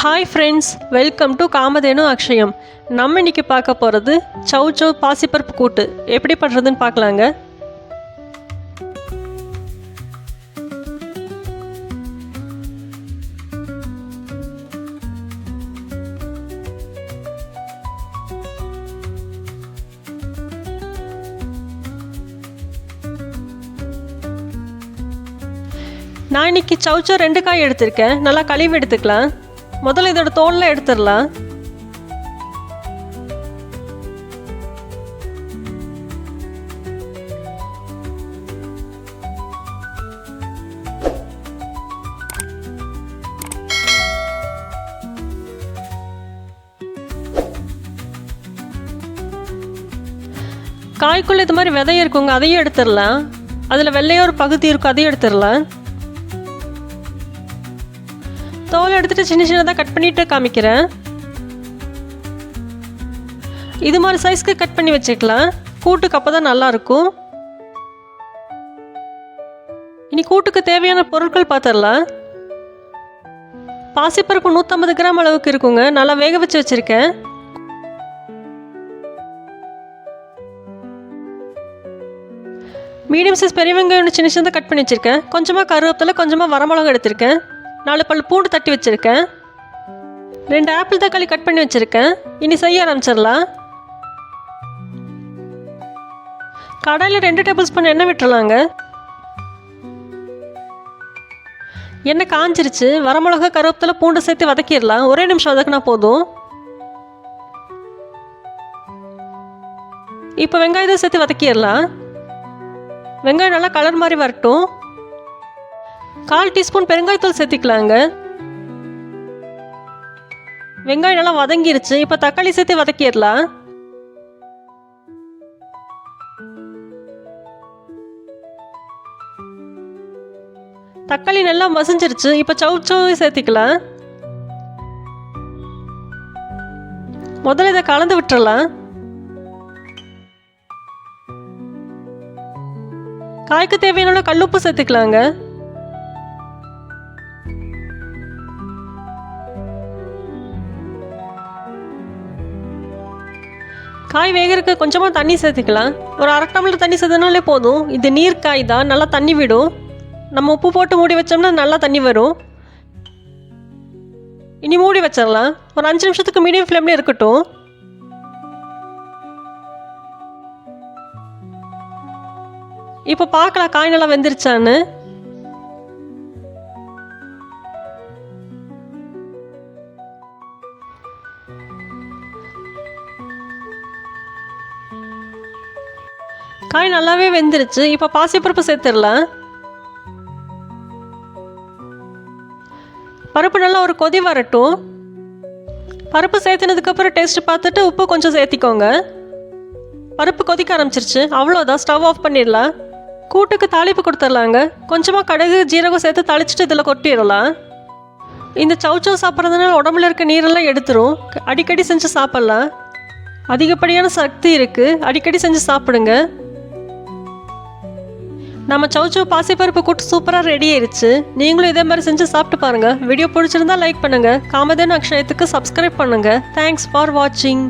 Hi friends welcome to Kamadhenu Akshayam நம்ம இன்னைக்கு பார்க்க போகிறது சவு சவு பாசிப்பருப்பு கூட்டு. எப்படி பண்ணுறதுன்னு பார்க்கலாங்க. நான் இன்னைக்கு சவுச்சோ ரெண்டு காய் எடுத்திருக்கேன். நல்லா கழுவி எடுத்துக்கலாம். முதல்ல இதோட தோல்லாம் எடுத்துடலாம். காய்க்குள்ள இது மாதிரி விதை இருக்குங்க அதையும் எடுத்துடலாம். அதில் வெள்ளையோ ஒரு பகுதி இருக்கும் அதையும் எடுத்துடலாம். தோல் எடுத்துட்டு சின்ன சின்னதாக கட் பண்ணிட்டு காமிக்கிறேன். இது மாதிரி சைஸ்க்கு கட் பண்ணி வச்சுக்கலாம். கூட்டுக்கு அப்போ தான் நல்லாயிருக்கும். இனி கூட்டுக்கு தேவையான பொருட்கள் பார்த்துடலாம் பாசிப்பருப்பு நூற்றம்பது கிராம் அளவுக்கு இருக்குங்க. நல்லா வேக வச்சு வச்சுருக்கேன். மீடியம் சைஸ் பெரிய வெங்காயம் ஒன்று சின்ன சின்னதாக கட் பண்ணி வச்சுருக்கேன். கொஞ்சமாக கருவேப்பிலை கொஞ்சமாக வரமிளகு எடுத்திருக்கேன். நாலு பல் பூண்டு தட்டி வச்சுருக்கேன். ரெண்டு ஆப்பிள் தக்காளி கட் பண்ணி வச்சுருக்கேன். இனி செய்ய ஆரம்பிச்சிடலாம். கடாயில் ரெண்டு டேபிள் ஸ்பூன் எண்ணெய் விட்டுறலாங்க. எண்ணெய் காஞ்சிருச்சு. வரமிளகா கருவேப்பிலை பூண்டு சேர்த்து வதக்கிடலாம். ஒரே நிமிஷம் வதக்குனா போதும். இப்போ வெங்காயத்தை சேர்த்து வதக்கிடலாம். வெங்காயம் நல்லா கலர் மாதிரி வரட்டும். கால் டீஸ்பூன் பெருங்காயத்தூள் சேர்த்திக்கலாங்க. வெங்காயம் நல்லா வதங்கிருச்சு. இப்போ தக்காளி சேர்த்து வதக்கிடலாம். தக்காளி நல்லா மசிஞ்சிருச்சு. இப்போ சவு சவு சேர்த்திக்கலாம். முதல்ல இதை கலந்து விட்டுறலாம். காய்க்கு தேவையான கல்லுப்பு சேர்த்துக்கலாங்க. காய் வேகிறதுக்கு கொஞ்சமாக தண்ணி சேர்த்துக்கலாம். ஒரு அரை டம்ளர் தண்ணி சேர்த்துனாலே போதும். இது நீர் காய் தான். நல்லா தண்ணி விடும். நம்ம உப்பு போட்டு மூடி வச்சோம்னா நல்லா தண்ணி வரும். இனி மூடி வச்சிடலாம். ஒரு அஞ்சு நிமிஷத்துக்கு மீடியம் ஃப்ளேமில் இருக்கட்டும். இப்போ பார்க்கலாம் காய் நல்லா வெந்துருச்சான்னு. காய் நல்லாவே வெந்துருச்சு. இப்போ பாசிப்பருப்பு சேர்த்துடலாம். பருப்பு நல்லா ஒரு கொதி வரட்டும். பருப்பு சேர்த்துனதுக்கப்புறம் டேஸ்ட் பார்த்துட்டு உப்பு கொஞ்சம் சேர்த்திக்கோங்க. பருப்பு கொதிக்க ஆரம்பிச்சிருச்சு. அவ்வளோதான் ஸ்டவ் ஆஃப் பண்ணிடலாம். கூட்டுக்கு தாளிப்பு கொடுத்துர்லாங்க கொஞ்சமாக கடுகு ஜீரகம் சேர்த்து தாளிச்சிட்டு இதில் கொட்டிடலாம். இந்த சவுச்சவ் சாப்பிட்றதுனால உடம்புல இருக்க நீரெல்லாம் எடுத்துரும். அடிக்கடி செஞ்சு சாப்பிட்லாம். அதிகப்படியான சக்தி இருக்குது அடிக்கடி செஞ்சு சாப்பிடுங்க. நம்ம சவுச்சவ் பாசிப்பருப்பு கூட்டு சூப்பராக ரெடி ஆயிடுச்சு நீங்களும் இதே மாதிரி செஞ்சு சாப்பிட்டு பாருங்கள் வீடியோ பிடிச்சிருந்தா லைக் பண்ணுங்கள் காமதேன் அக்ஷயத்துக்கு சப்ஸ்கிரைப் பண்ணுங்கள் தேங்க்ஸ் ஃபார் வாட்சிங்